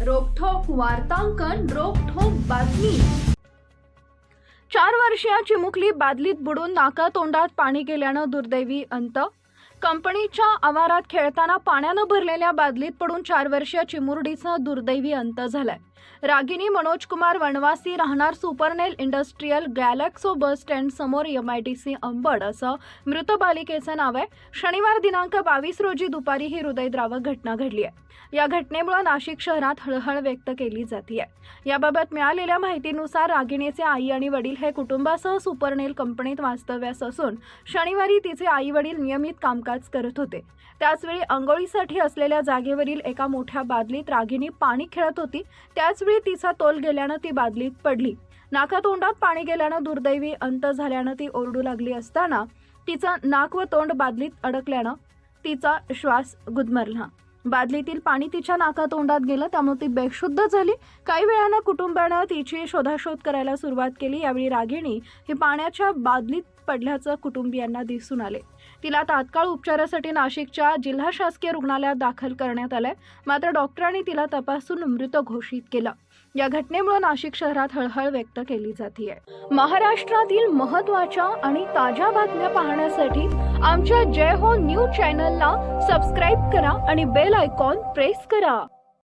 वार्तांकन रोखोक बातमी. चार वर्षीय चिमुकली बादलीत बुडून नाकातोंडात पाणी गेल्यानं दुर्दैवी अंत. कंपनीच्या आवारात खेळताना पाण्यानं भरलेल्या बादलीत पडून चार वर्षीय चिमुरडीचा दुर्दैवी अंत झालाय. रागिनी मनोज कुमार वनवासी राहणार सुपरनेल इंडस्ट्रीयल गॅलेक्सो बस स्टँड समोर M I D C Ambad असं मृत बालिकेचं नाव आहे. शनिवार दिनांक बावीस रोजी दुपारी ही हृदयद्रावक घटना घडली आहे. या घटनेमुळे नाशिक शहरात हळहळ व्यक्त केली जाते याबाबत मिळालेल्या माहितीनुसार रागिणीचे आई आणि वडील हे कुटुंबासह सुपरनेल कंपनीत वास्तव्यास असून शनिवारी तिचे आई वडील नियमित कामकाज करत होते. त्याचवेळी अंघोळीसाठी असलेल्या जागेवरील एका मोठ्या बादलीत रागिणी पाणी खेळत होती. त्याचवेळी तिचा तोल गेल्यानं ती बादलीत पडली. नाकातोंडात पाणी गेल्यानं दुर्दैवी अंत झाल्यानं ती ओरडू लागली असताना तिचं नाक व तोंड बादलीत अडकल्यानं तिचा श्वास गुदमरला. बादलीतील पाणी तिच्या नाकातोंडात गेलं त्यामुळे ती बेशुद्ध झाली. काही वेळानं कुटुंबानं तिची शोधाशोध करायला सुरुवात केली. यावेळी रागिणी ही पाण्याच्या बादलीत पडल्याचं कुटुंबियांना दिसून आले. तिला तात्काळ उपचारासाठी नाशिकच्या जिल्हा शासकीय रुग्णालयात दाखल करण्यात आलंय. मात्र डॉक्टरांनी तिला तपासून मृत घोषित केलं. या घटनेमुळे नाशिक शहरात हळहळ व्यक्त केली जाते महाराष्ट्रातील महत्त्वाच्या आणि ताज्या बातम्या पाहण्यासाठी आमच्या जय हो न्यूज चॅनलला सबस्क्राईब करा आणि बेल आयकॉन प्रेस करा.